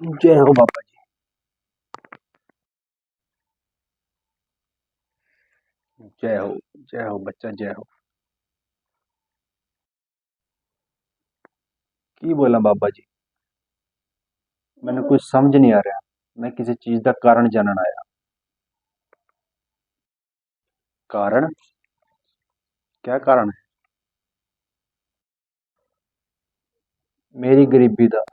ਜੈ ਹੋ ਬਾਬਾ ਜੀ। ਜੈ ਹੋ ਜੈ ਹੋ ਬੱਚਾ, ਜੈ ਹੋ। ਕੀ ਬੋਲਾਂ ਬਾਬਾ ਜੀ? ਮੈਨੂੰ ਕੁਝ ਸਮਝ ਨਹੀਂ ਆ ਰਿਹਾ। ਮੈਂ ਕਿਸੇ ਚੀਜ਼ ਦਾ ਕਾਰਨ ਜਾਣਨ ਆਇਆ। ਕਾਰਨ? ਕੀ ਕਾਰਨ ਹੈ? ਮੇਰੀ ਗਰੀਬੀ ਦਾ।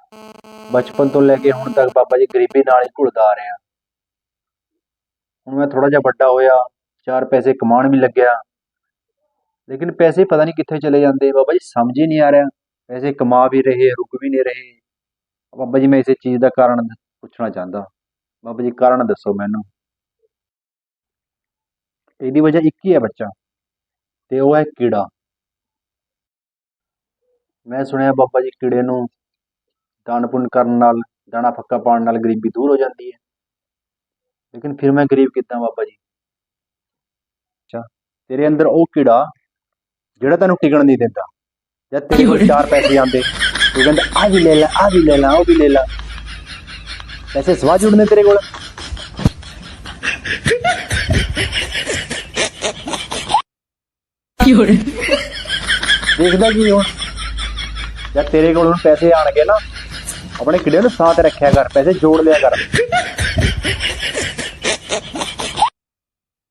ਬਚਪਨ ਤੋਂ ਲੈ ਕੇ ਹੁਣ ਤੱਕ ਬਾਬਾ ਜੀ ਗਰੀਬੀ ਨਾਲ ਹੀ ਘੁਲਦਾ ਆ ਰਿਹਾ ਹੁਣ ਮੈਂ ਥੋੜਾ ਜਿਹਾ ਵੱਡਾ ਹੋਇਆ, ਚਾਰ ਪੈਸੇ ਕਮਾਉਣ ਵੀ ਲੱਗਿਆ। ਲੇਕਿਨ ਪੈਸੇ ਪਤਾ ਨਹੀਂ ਕਿੱਥੇ ਚਲੇ ਜਾਂਦੇ, ਬਾਬਾ ਜੀ ਸਮਝ ਹੀ ਨਹੀਂ ਆ ਰਿਹਾ। ਪੈਸੇ ਕਮਾ ਵੀ ਰਹੇ, ਰੁਕ ਵੀ ਨਹੀਂ ਰਹੇ। ਬਾਬਾ ਜੀ ਮੈਂ ਇਸੇ ਚੀਜ਼ ਦਾ ਕਾਰਨ ਪੁੱਛਣਾ ਚਾਹੁੰਦਾ। ਬਾਬਾ ਜੀ ਕਾਰਨ ਦੱਸੋ ਮੈਨੂੰ। ਇਹਦੀ ਵਜ੍ਹਾ ਇੱਕ ਹੀ ਹੈ ਬੱਚਾ, ਤੇ ਉਹ ਹੈ ਕੀੜਾ। ਮੈਂ ਸੁਣਿਆ ਬਾਬਾ ਜੀ ਕੀੜੇ ਨੂੰ ਦਾਨ ਪੁੰਨ ਕਰਨ ਨਾਲ ਦਾਣਾ ਫੱਕਾ ਪਾਉਣ ਨਾਲ ਗਰੀਬੀ ਦੂਰ ਹੋ ਜਾਂਦੀ ਹੈ। ਲੇਕਿਨ ਫਿਰ ਮੈਂ ਗਰੀਬ ਕਿੱਦਾਂ ਬਾਬਾ ਜੀ? ਅੱਛਾ ਤੇਰੇ ਅੰਦਰ ਉਹ ਕੀੜਾ ਜਿਹੜਾ ਤੈਨੂੰ ਟਿਕਣ ਨਹੀਂ ਦਿੰਦਾ। ਜਦ ਤੇਰੇ ਕੋਲ ਚਾਰ ਪੈਸੇ ਆਉਂਦੇ ਤੂੰ ਕਹਿੰਦਾ ਆ ਵੀ ਲੈ ਲੈ ਆ ਵੀ ਲੈ ਲੈ ਉਹ ਵੀ ਲੈ ਲੈ। ਪੈਸੇ ਸਵਾ ਜੁੜਨੇ ਤੇਰੇ ਕੋਲ? ਦੇਖਦਾ ਕੀ ਹੁਣ? ਜਦ ਤੇਰੇ ਕੋਲ ਹੁਣ ਪੈਸੇ ਆਣਗੇ ਨਾ ਆਪਣੇ ਕਿਲੇ ਨੂੰ ਸਾਥ ਰੱਖਿਆ ਕਰ ਪੈਸੇ ਜੋੜ ਲਿਆ ਕਰ।